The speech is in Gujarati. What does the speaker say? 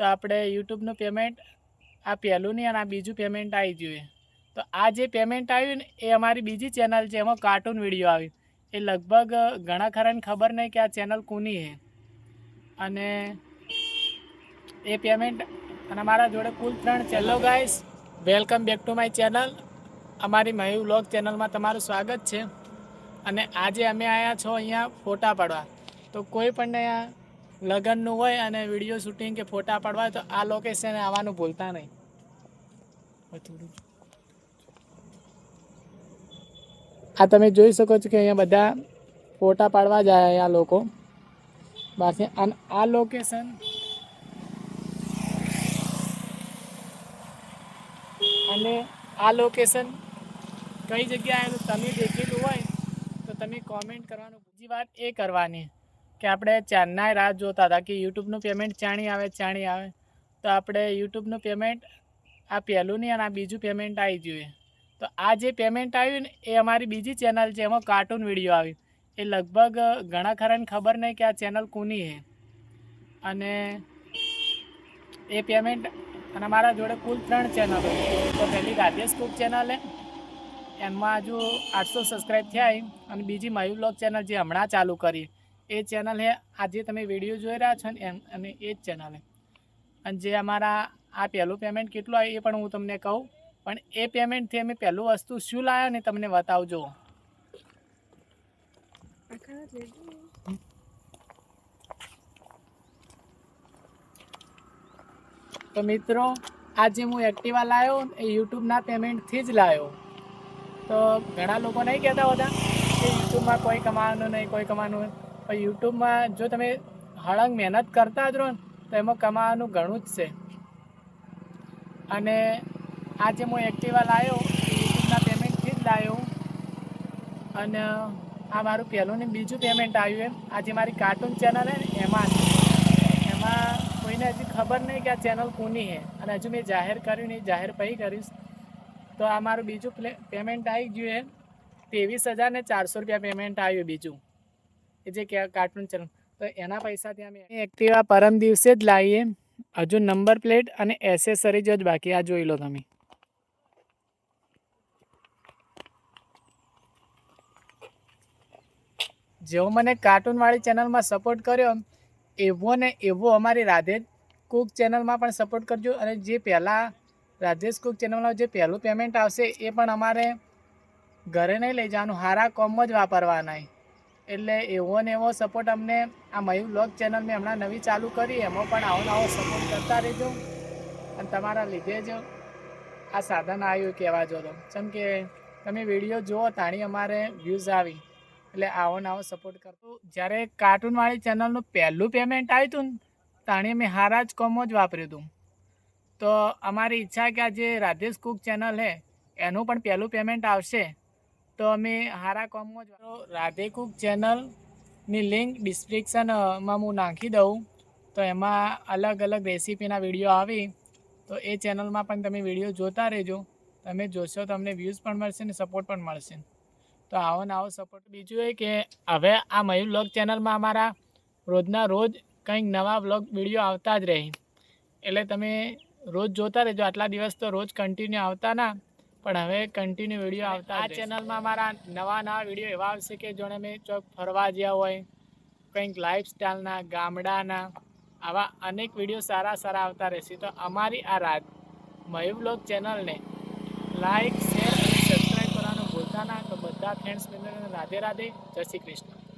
તો આપણે યુટ્યુબનું પેમેન્ટ આ પહેલું નહીં અને આ બીજું પેમેન્ટ આવી ગયું તો આ જે પેમેન્ટ આવ્યું ને, એ અમારી બીજી ચેનલ છે, એમાં કાર્ટૂન વીડિયો આવ્યું. એ લગભગ ઘણા ખરાને ખબર નહીં કે આ ચેનલ કોની છે. અને એ પેમેન્ટ અને અમારા જોડે કુલ ત્રણ ચેનલો guys. Welcome back to my channel. અમારી મયુ વ્લોગ ચેનલમાં તમારું સ્વાગત છે. અને આજે અમે આવ્યા છો અહીંયા ફોટા પાડવા. તો કોઈ પણ અહીંયા લગ્નનું હોય અને વીડિયો શૂટિંગ કે ફોટા પાડવા હોય તો આ લોકેશને આવવાનું ભૂલતા નહીં. આ તમે જોઈ શકો છો કે અહીંયા બધા ફોટા પાડવા જાય અહીંયા લોકો. બાકી અને આ લોકેશન અને આ લોકેશન કઈ જગ્યાએ તમે દેખેલું હોય તો તમે કોમેન્ટ કરવાનું. બીજી વાત એ કરવાની. કે આપણે ચારનાય રાહ જોતા હતા કે યુટ્યુબનું પેમેન્ટ ચાણી આવે ચાણી આવે. તો આપણે યુટ્યુબનું પેમેન્ટ, આ પહેલું નહીં અને આ બીજું પેમેન્ટ આવી જોઈએ તો આ જે પેમેન્ટ આવ્યું ને, એ અમારી બીજી ચેનલ છે, એમાં કાર્ટૂન વીડિયો આવ્યું. એ લગભગ ઘણા ખરાને ખબર નહીં કે આ ચેનલ કોની છે. અને એ પેમેન્ટ, અને મારા જોડે કુલ ત્રણ ચેનલો તો પહેલી રાધેશ કુક ચેનલ એમાં હજુ આઠસો સબસ્ક્રાઈબ થયા અને બીજી મયુર બ્લોગ ચેનલ જે હમણાં ચાલુ કરી. એ ચેનલ હે. આજે તમે વીડિયો જોઈ રહ્યા છો ને એમ, અને એ જ ચેનલ અને જે અમારા, આ પહેલું પેમેન્ટ કેટલું આવ્યું એ પણ હું તમને કહું. પણ એ પેમેન્ટથી અમે પહેલું વસ્તુ શું લાવ્યા ને તમને બતાવજો. તો મિત્રો, આજે હું એક્ટિવા લાવ્યો એ યુટ્યુબના પેમેન્ટથી જ લાવ્યો તો ઘણા લોકો નહીં કહેતા હોતા કે યુટ્યુબમાં કોઈ કમાવાનું નહીં, કોઈ કમાવાનું પણ યુટ્યુબમાં જો તમે હળંગ મહેનત કરતા જ રહો ને, તો એમાં કમાવાનું ઘણું જ છે. અને આજે હું એક્ટિવા લાવ્યો યુટ્યુબના પેમેન્ટથી જ લાવ્યો અને આ મારું પહેલું ને બીજું પેમેન્ટ આવ્યું એમ. આજે મારી કાર્ટૂન ચેનલ હે ને, એમાં એમાં કોઈને હજી ખબર નહીં કે આ ચેનલ કોની છે અને હજુ મેં જાહેર કર્યું નહીં જાહેર પછી કરીશ. તો આ મારું બીજું પેમેન્ટ આવી ગયું એમ. ત્રેવીસ હજાર ને ચારસો રૂપિયા પેમેન્ટ આવ્યું બીજું. એ જે કાર્ટૂન ચેનલ. તો એના પૈસાથી અમે એક્ટિવા પરમ દિવસે જ લાવીએ. હજુ નંબર પ્લેટ અને એસેસરીજ જ બાકી. આ જોઈ લો તમે. જેવો મને કાર્ટૂનવાળી ચેનલમાં સપોર્ટ કર્યો, એવો ને એવો અમારી રાધેશ કુક ચેનલમાં પણ સપોર્ટ કરજો. અને જે પહેલાં રાધેશ કુક ચેનલમાં જે પહેલું પેમેન્ટ આવશે, એ પણ અમારે ઘરે નહીં લઈ જવાનું. હારા કોમમાં જ વાપરવાના એટલે એવો ને એવો સપોર્ટ અમને આ મયુ બ્લોગ ચેનલ મેં હમણાં નવી ચાલુ કરી, એમાં પણ આવો આવો સપોર્ટ કરતા રહેજો અને તમારા લીધે જ આ સાધન આવ્યું કહેવા જો તો. જેમ કે તમે વીડિયો જુઓ, તાણી અમારે વ્યૂઝ આવી, એટલે આવો ને આવો સપોર્ટ કરતો જ્યારે કાર્ટૂનવાળી ચેનલનું પહેલું પેમેન્ટ આવ્યું હતું ને તાણી અમે હારા જ કોમો જ વાપર્યું હતું. તો અમારી ઈચ્છા કે આ જે રાધેશ કુક ચેનલ છે એનું પણ પહેલું પેમેન્ટ આવશે. તો અમે હારા કોમમાં જ રાધે કુક ચેનલની લિંક ડિસ્ક્રિપ્શનમાં હું નાખી દઉં. તો એમાં અલગ અલગ રેસીપીના વીડિયો આવે. તો એ ચેનલમાં પણ તમે વીડિયો જોતા રહેજો. તમે જોશો તમને વ્યૂઝ પણ મળશે ને સપોર્ટ પણ મળશે. તો આવો ને આવો સપોર્ટ બીજું એ કે હવે આ મયુર બ્લોગ ચેનલમાં અમારા રોજના રોજ કંઈક નવા બ્લોગ વીડિયો આવતા જ રહે. એટલે તમે રોજ જોતા રહેજો. આટલા દિવસ તો રોજ કન્ટિન્યુ આવતા ના. પણ હવે કન્ટિન્યુ વીડિયો આવતા આ ચેનલમાં મારા નવા નવા વીડિયો એવા આવશે કે જોણે મેં ચોક ફરવા ગયા હોય કંઈક લાઈફસ્ટાઈલના ગામડાના આવા અનેક વીડિયો સારા સારા આવતા રહેશે. તો અમારી આ રાત મયુર ચેનલને લાઈક શેર અને સબસ્ક્રાઈબ કરવાનું ભૂલતા ના. તો બધા ફ્રેન્ડ્સ મિત્રોને રાધે રાધે. જય શ્રી કૃષ્ણ.